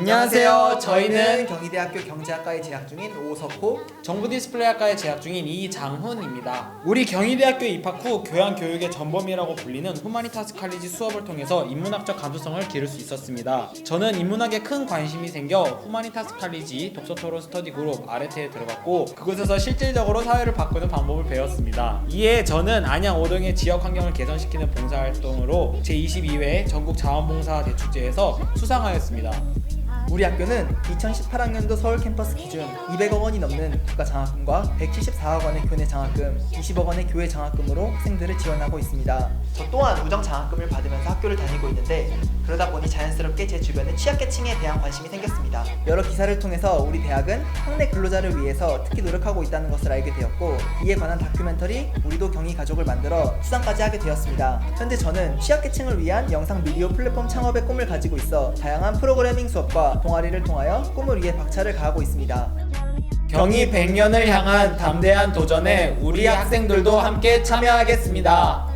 안녕하세요. 저희는 경희대학교 경제학과에 재학 중인 오석호 정부 디스플레이학과에 재학 중인 이장훈입니다. 우리 경희대학교에 입학 후 교양 교육의 전범이라고 불리는 후마니타스 칼리지 수업을 통해서 인문학적 감수성을 기를 수 있었습니다. 저는 인문학에 큰 관심이 생겨 후마니타스 칼리지 독서 토론 스터디 그룹 아레테에 들어갔고 그곳에서 실질적으로 사회를 바꾸는 방법을 배웠습니다. 이에 저는 안양 5등의 지역 환경을 개선시키는 봉사활동으로 제22회 전국 자원봉사 대축제에서 수상하였습니다. 우리 학교는 2018학년도 서울 캠퍼스 기준 200억 원이 넘는 국가 장학금과 174억 원의 교내 장학금, 20억 원의 교회 장학금으로 학생들을 지원하고 있습니다. 저 또한 우정 장학금을 받으면서 학교를 다니고 있는데 그러다 보니 자연스럽게 제 주변에 취약계층에 대한 관심이 생겼습니다. 여러 기사를 통해서 우리 대학은 학내 근로자를 위해서 특히 노력하고 있다는 것을 알게 되었고 이에 관한 다큐멘터리 우리도 경희 가족을 만들어 수상까지 하게 되었습니다. 현재 저는 취약계층을 위한 영상 미디어 플랫폼 창업의 꿈을 가지고 있어 다양한 프로그래밍 수업 과 동아리를 통하여 꿈을 위해 박차를 가하고 있습니다. 경희 100년을 향한 담대한 도전에 우리 학생들도 함께 참여하겠습니다.